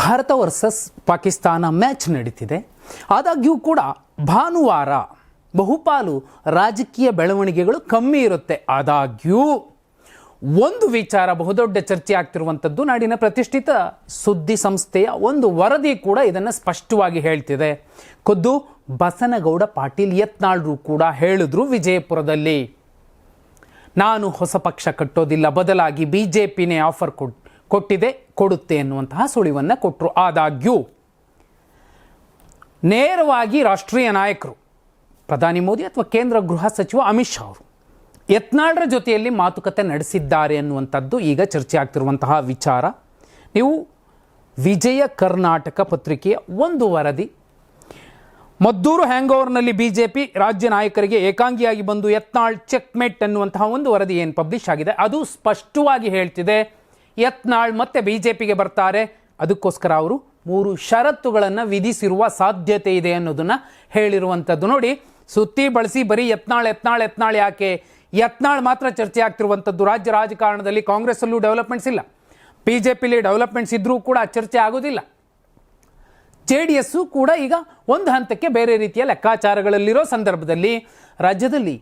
Bharat versus Pakistan match ನಡೀತಿದೆ. ಆದಾಗ್ಯೂ ಕೂಡ ಭಾನುವಾರ ಬಹುಪಾಲು ರಾಜಕೀಯ ಬೆಳವಣಿಗೆಗಳು ಕಮ್ಮಿ ಇರುತ್ತೆ. ಆದಾಗ್ಯೂ ಒಂದು ವಿಚಾರ ಬಹುದೊಡ್ಡ ಚರ್ಚೆ ಆಗ್ತಿರುವಂಥದ್ದು ನಾಡಿನ ಪ್ರತಿಷ್ಠಿತ ಸುದ್ದಿ ಸಂಸ್ಥೆಯ ಒಂದು ವರದಿ ಕೂಡ ಇದನ್ನು ಸ್ಪಷ್ಟವಾಗಿ ಹೇಳ್ತಿದೆ. ಖುದ್ದು ಬಸನಗೌಡ ಪಾಟೀಲ್ ಯತ್ನಾಳ್ರು ಕೂಡ ಹೇಳಿದ್ರು ವಿಜಯಪುರದಲ್ಲಿ. ನಾನು ಹೊಸ ಪಕ್ಷ ಕಟ್ಟೋದಿಲ್ಲ, ಬದಲಾಗಿ ಬಿ ಜೆ ಪಿನೇ ಆಫರ್ ಕೊಟ್, ಕೊಟ್ಟಿದೆ. ಕೊಡುತ್ತೆ ಅನ್ನುವಂತಹ ಸುಳಿವನ್ನು ಕೊಟ್ಟರು ಆದಾಗ್ಯೂ ನೇರವಾಗಿ ರಾಷ್ಟ್ರೀಯ ನಾಯಕರು, ಪ್ರಧಾನಿ ಮೋದಿ ಅಥವಾ ಕೇಂದ್ರ ಗೃಹ ಸಚಿವ ಅಮಿತ್ ಶಾ ಅವರು ಯತ್ನಾಳ್ರ ಜೊತೆಯಲ್ಲಿ ಮಾತುಕತೆ ನಡೆಸಿದ್ದಾರೆ ಅನ್ನುವಂಥದ್ದು ಈಗ ಚರ್ಚೆ ಆಗ್ತಿರುವಂತಹ ವಿಚಾರ. ನೀವು ವಿಜಯ ಕರ್ನಾಟಕ ಪತ್ರಿಕೆಯ ಒಂದು ವರದಿ. ಮದ್ದೂರು ಹ್ಯಾಂಗೋವರ್ನಲ್ಲಿ ಬಿಜೆಪಿ ರಾಜ್ಯ ನಾಯಕರಿಗೆ ಏಕಾಂಗಿಯಾಗಿ ಬಂದು ಯತ್ನಾಳ್ ಚೆಕ್ಮೆಟ್ ಅನ್ನುವಂತಹ ಒಂದು ವರದಿ ಏನು ಪಬ್ಲಿಷ್ ಆಗಿದೆ, ಅದು ಸ್ಪಷ್ಟವಾಗಿ ಹೇಳ್ತಿದೆ. ಯತ್ನಾಳ್ ಮತ್ತೆ ಪಿಗೆ ಬರ್ತಾರೆ. ಅದಕ್ಕೋಸ್ಕರ ಅವರು ಮೂರು ಷರತ್ತುಗಳನ್ನು ವಿಧಿಸಿರುವ ಸಾಧ್ಯತೆ ಇದೆ ಅನ್ನೋದನ್ನು ಹೇಳಿರುವಂಥದ್ದು ನೋಡಿ, ಸುತ್ತಿ ಬಳಸಿ ಬರೀ ಯತ್ನಾಳ್ ಯತ್ನಾಳ್ ಯತ್ನಾಳ್ ಯಾಕೆ? ಯತ್ನಾಳ್ ಮಾತ್ರ ಚರ್ಚೆ ಆಗ್ತಿರುವಂಥದ್ದು ರಾಜ್ಯ ರಾಜಕಾರಣದಲ್ಲಿ ಕಾಂಗ್ರೆಸ್ಸಲ್ಲೂ ಡೆವಲಪ್ಮೆಂಟ್ಸ್ ಇಲ್ಲ. ಬಿ ಜೆ ಪಿಲಿ ಡೆವಲಪ್ಮೆಂಟ್ಸ್ ಇದ್ದರೂ ಕೂಡ ಚರ್ಚೆ ಆಗೋದಿಲ್ಲ. ಜೆ ಡಿ ಎಸ್ಸು ಕೂಡ ಈಗ ಒಂದು ಹಂತಕ್ಕೆ ಬೇರೆ ರೀತಿಯ ಲೆಕ್ಕಾಚಾರಗಳಲ್ಲಿರೋ ಸಂದರ್ಭದಲ್ಲಿ ರಾಜ್ಯದಲ್ಲಿ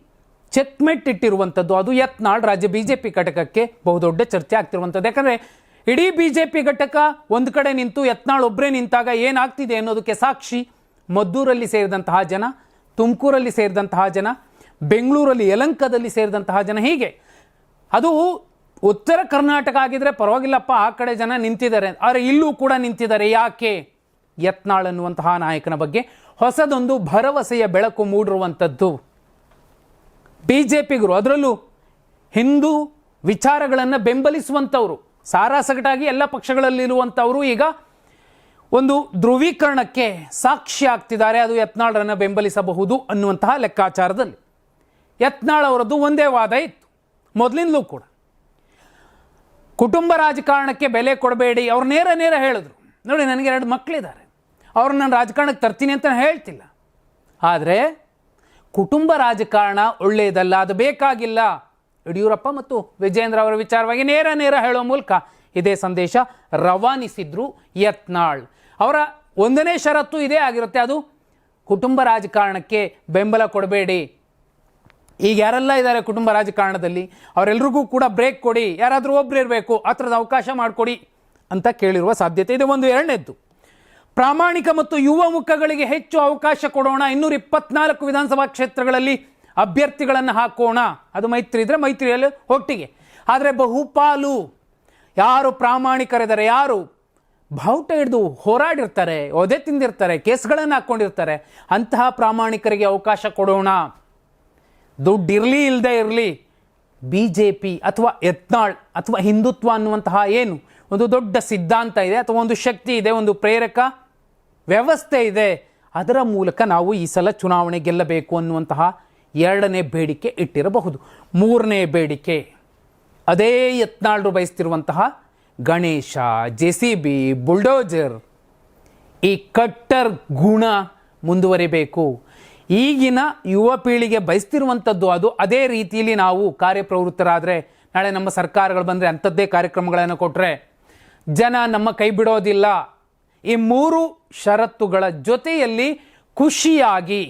ಚೆಕ್ಮೆಟ್ ಇಟ್ಟಿರುವಂಥದ್ದು ಅದು ಯತ್ನಾಳ್ ರಾಜ್ಯ ಬಿ ಜೆ ಪಿ ಘಟಕಕ್ಕೆ ಬಹುದೊಡ್ಡ ಚರ್ಚೆ ಆಗ್ತಿರುವಂಥದ್ದು. ಯಾಕಂದರೆ ಇಡೀ ಬಿ ಜೆ ಪಿ ಘಟಕ ಒಂದು ಕಡೆ ನಿಂತು ಯತ್ನಾಳ್ ಒಬ್ಬರೇ ನಿಂತಾಗ ಏನಾಗ್ತಿದೆ ಅನ್ನೋದಕ್ಕೆ ಸಾಕ್ಷಿ ಮದ್ದೂರಲ್ಲಿ ಸೇರಿದಂತಹ ಜನ, ತುಮಕೂರಲ್ಲಿ ಸೇರಿದಂತಹ ಜನ, ಬೆಂಗಳೂರಲ್ಲಿ ಯಲಂಕದಲ್ಲಿ ಸೇರಿದಂತಹ ಜನ ಹೀಗೆ. ಅದು ಉತ್ತರ ಕರ್ನಾಟಕ ಆಗಿದ್ರೆ ಪರವಾಗಿಲ್ಲಪ್ಪ, ಆ ಕಡೆ ಜನ ನಿಂತಿದ್ದಾರೆ. ಆದರೆ ಇಲ್ಲೂ ಕೂಡ ನಿಂತಿದ್ದಾರೆ. ಯಾಕೆ? ಯತ್ನಾಳ್ ಅನ್ನುವಂತಹ ನಾಯಕನ ಬಗ್ಗೆ ಹೊಸದೊಂದು ಭರವಸೆಯ ಬೆಳಕು ಮೂಡಿರುವಂಥದ್ದು. ಬಿ ಜೆ ಪಿಗರು ಅದರಲ್ಲೂ ಹಿಂದೂ ವಿಚಾರಗಳನ್ನು ಬೆಂಬಲಿಸುವಂಥವ್ರು, ಸಾರಾಸಗಟಾಗಿ ಎಲ್ಲ ಪಕ್ಷಗಳಲ್ಲಿರುವಂಥವರು ಈಗ ಒಂದು ಧ್ರುವೀಕರಣಕ್ಕೆ ಸಾಕ್ಷಿ ಆಗ್ತಿದ್ದಾರೆ. ಅದು ಯತ್ನಾಳರನ್ನು ಬೆಂಬಲಿಸಬಹುದು ಅನ್ನುವಂತಹ ಲೆಕ್ಕಾಚಾರದಲ್ಲಿ. ಯತ್ನಾಳ್ ಅವರದ್ದು ಒಂದೇ ವಾದ ಇತ್ತು. ಮೊದಲಿಂದಲೂ ಕೂಡ. ಕುಟುಂಬ ರಾಜಕಾರಣಕ್ಕೆ ಬೆಲೆ ಕೊಡಬೇಡಿ, ಅವ್ರು ನೇರ ನೇರ ಹೇಳಿದ್ರು. ನೋಡಿ, ನನಗೆ ಎರಡು ಮಕ್ಕಳಿದ್ದಾರೆ ಅವ್ರನ್ನ ನಾನು ರಾಜಕಾರಣಕ್ಕೆ ತರ್ತೀನಿ ಅಂತ ಹೇಳ್ತಿಲ್ಲ. ಆದರೆ ಕುಟುಂಬ ರಾಜಕಾರಣ ಒಳ್ಳೆಯದಲ್ಲ, ಅದು ಬೇಕಾಗಿಲ್ಲ. ಯಡಿಯೂರಪ್ಪ ಮತ್ತು ವಿಜೇಂದ್ರ ಅವರ ವಿಚಾರವಾಗಿ ನೇರ ನೇರ ಹೇಳೋ ಮೂಲಕ ಇದೇ ಸಂದೇಶ ರವಾನಿಸಿದ್ರು ಯತ್ನಾಳ್. ಅವರ ಒಂದನೇ ಷರತ್ತು ಇದೇ ಆಗಿರುತ್ತೆ, ಅದು ಕುಟುಂಬ ರಾಜಕಾರಣಕ್ಕೆ ಬೆಂಬಲ ಕೊಡಬೇಡಿ. ಈಗ ಯಾರೆಲ್ಲ ಇದ್ದಾರೆ ಕುಟುಂಬ ರಾಜಕಾರಣದಲ್ಲಿ? ಅವರೆಲ್ಲರಿಗೂ ಕೂಡ ಬ್ರೇಕ್ ಕೊಡಿ. ಯಾರಾದರೂ ಒಬ್ಬರು ಇರಬೇಕು ಆ ಥರದ ಅವಕಾಶ ಮಾಡಿಕೊಡಿ ಅಂತ ಕೇಳಿರುವ ಸಾಧ್ಯತೆ ಇದೆ ಒಂದು ಎರಡನೇದ್ದು. ಪ್ರಾಮಾಣಿಕ ಮತ್ತು ಯುವ ಮುಖಗಳಿಗೆ ಹೆಚ್ಚು ಅವಕಾಶ ಕೊಡೋಣ. ಇನ್ನೂರ ಇಪ್ಪತ್ನಾಲ್ಕು ವಿಧಾನಸಭಾ ಕ್ಷೇತ್ರಗಳಲ್ಲಿ ಅಭ್ಯರ್ಥಿಗಳನ್ನು ಹಾಕೋಣ. ಅದು ಮೈತ್ರಿ ಇದ್ರೆ ಮೈತ್ರಿಯಲ್ಲಿ ಒಟ್ಟಿಗೆ. ಆದರೆ ಬಹುಪಾಲು ಯಾರು ಪ್ರಾಮಾಣಿಕರಿದ್ದಾರೆ, ಯಾರು ಬಾವುಟ ಹಿಡಿದು ಹೋರಾಡಿರ್ತಾರೆ, ಒದೆ ತಿಂದಿರ್ತಾರೆ, ಕೇಸ್ಗಳನ್ನು ಹಾಕ್ಕೊಂಡಿರ್ತಾರೆ ಅಂತಹ ಪ್ರಾಮಾಣಿಕರಿಗೆ ಅವಕಾಶ ಕೊಡೋಣ. ದುಡ್ಡಿರಲಿ ಇಲ್ಲದೆ ಇರಲಿ ಬಿ ಜೆ ಪಿ ಅಥವಾ ಯತ್ನಾಳ್ ಅಥವಾ ಹಿಂದುತ್ವ ಅನ್ನುವಂತಹ ಏನು? ಒಂದು ದೊಡ್ಡ ಸಿದ್ಧಾಂತ ಇದೆ, ಅಥವಾ ಒಂದು ಶಕ್ತಿ ಇದೆ, ಒಂದು ಪ್ರೇರಕ ವ್ಯವಸ್ಥೆ ಇದೆ. ಅದರ ಮೂಲಕ ನಾವು ಈ ಸಲ ಚುನಾವಣೆ ಗೆಲ್ಲಬೇಕು ಅನ್ನುವಂತಹ ಎರಡನೇ ಬೇಡಿಕೆ ಇಟ್ಟಿರಬಹುದು. ಮೂರನೇ ಬೇಡಿಕೆ, ಅದೇ ಯತ್ನಾಳ್ರು ಬಯಸ್ತಿರುವಂತಹ Ganesha, J C B, bulldozer. ಈ ಕಟ್ಟರ್ ಗುಣ ಮುಂದುವರಿಬೇಕು. ಈಗಿನ ಯುವ ಪೀಳಿಗೆ ಬಯಸ್ತಿರುವಂಥದ್ದು ಅದು. ಅದೇ ರೀತಿಯಲ್ಲಿ ನಾವು ಕಾರ್ಯಪ್ರವೃತ್ತರಾದರೆ, ನಾಳೆ ನಮ್ಮ ಸರ್ಕಾರಗಳು ಬಂದರೆ ಅಂಥದ್ದೇ ಕಾರ್ಯಕ್ರಮಗಳನ್ನು ಕೊಟ್ಟರೆ ಜನ ನಮ್ಮ ಕೈ ಬಿಡೋದಿಲ್ಲ. ಈ ಮೂರು ಷರತ್ತುಗಳ ಜೊತೆಯಲ್ಲಿ ಖುಷಿಯಾಗಿ,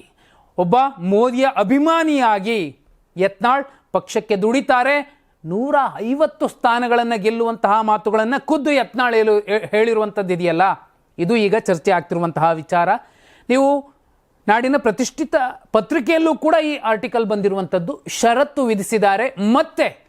ಒಬ್ಬ ಮೋದಿಯ ಅಭಿಮಾನಿಯಾಗಿ ಯತ್ನಾಳ್ ಪಕ್ಷಕ್ಕೆ ದುಡಿತಾರೆ. ನೂರ ಐವತ್ತು ಸ್ಥಾನಗಳನ್ನು ಗೆಲ್ಲುವಂತಹ ಮಾತುಗಳನ್ನು ಖುದ್ದು ಯತ್ನಾಳ್ ಹೇಳು, ಹೇಳಿರುವಂಥದ್ದು ಇದೆಯಲ್ಲ? ಇದು ಈಗ ಚರ್ಚೆ ಆಗ್ತಿರುವಂತಹ ವಿಚಾರ. ನೀವು ನಾಡಿನ ಪ್ರತಿಷ್ಠಿತ ಪತ್ರಿಕೆಯಲ್ಲೂ ಕೂಡ ಈ ಆರ್ಟಿಕಲ್ ಬಂದಿರುವಂಥದ್ದು ಷರತ್ತು ವಿಧಿಸಿದ್ದಾರೆ. ಮತ್ತೆ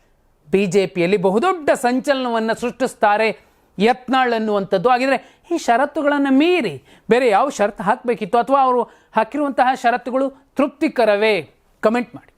ಬಿ ಜೆ ಪಿಯಲ್ಲಿ ಬಹುದೊಡ್ಡ ಸಂಚಲನವನ್ನು ಸೃಷ್ಟಿಸ್ತಾರೆ ಯತ್ನಾಳ್ ಅನ್ನುವಂಥದ್ದು. ಹಾಗಿದ್ರೆ ಈ ಷರತ್ತುಗಳನ್ನು ಮೀರಿ ಬೇರೆ ಯಾವ ಷರತ್ತು ಹಾಕಬೇಕಿತ್ತು? ಅಥವಾ ಅವರು ಹಾಕಿರುವಂತಹ ಷರತ್ತುಗಳು ತೃಪ್ತಿಕರವೇ? ಕಮೆಂಟ್ ಮಾಡಿ.